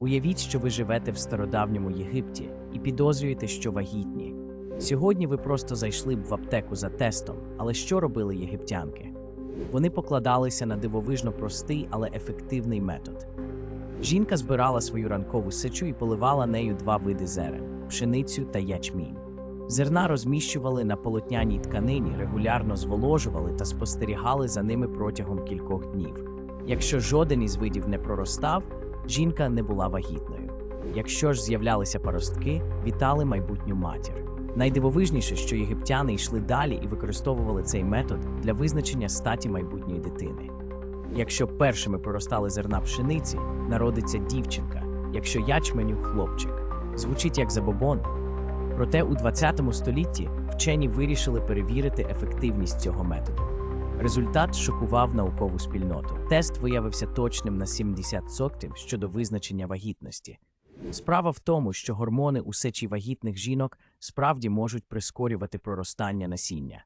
Уявіть, що ви живете в стародавньому Єгипті і підозрюєте, що вагітні. Сьогодні ви просто зайшли б в аптеку за тестом, але що робили єгиптянки? Вони покладалися на дивовижно простий, але ефективний метод. Жінка збирала свою ранкову сечу і поливала нею два види зерен пшеницю та ячмінь. Зерна розміщували на полотняній тканині, регулярно зволожували та спостерігали за ними протягом кількох днів. Якщо жоден із видів не проростав, жінка не була вагітною. Якщо ж з'являлися паростки, вітали майбутню матір. Найдивовижніше, що єгиптяни йшли далі і використовували цей метод для визначення статі майбутньої дитини. Якщо першими проростали зерна пшениці, народиться дівчинка, якщо ячменю хлопчик. Звучить як забобон. Проте у 20 столітті вчені вирішили перевірити ефективність цього методу. Результат шокував наукову спільноту. Тест виявився точним на 70% щодо визначення вагітності. Справа в тому, що гормони у сечі вагітних жінок справді можуть прискорювати проростання насіння.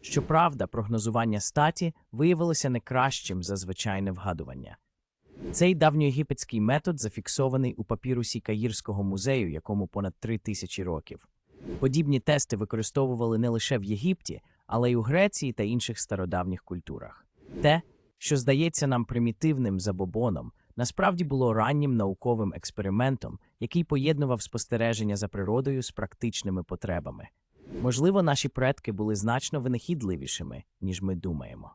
Щоправда, прогнозування статі виявилося не кращим за звичайне вгадування. Цей давньоєгипетський метод зафіксований у папірусі Каїрського музею, якому понад три тисячі років. Подібні тести використовували не лише в Єгипті, але й у Греції та інших стародавніх культурах. Те, що здається нам примітивним забобоном, насправді було раннім науковим експериментом, який поєднував спостереження за природою з практичними потребами. Можливо, наші предки були значно винахідливішими, ніж ми думаємо.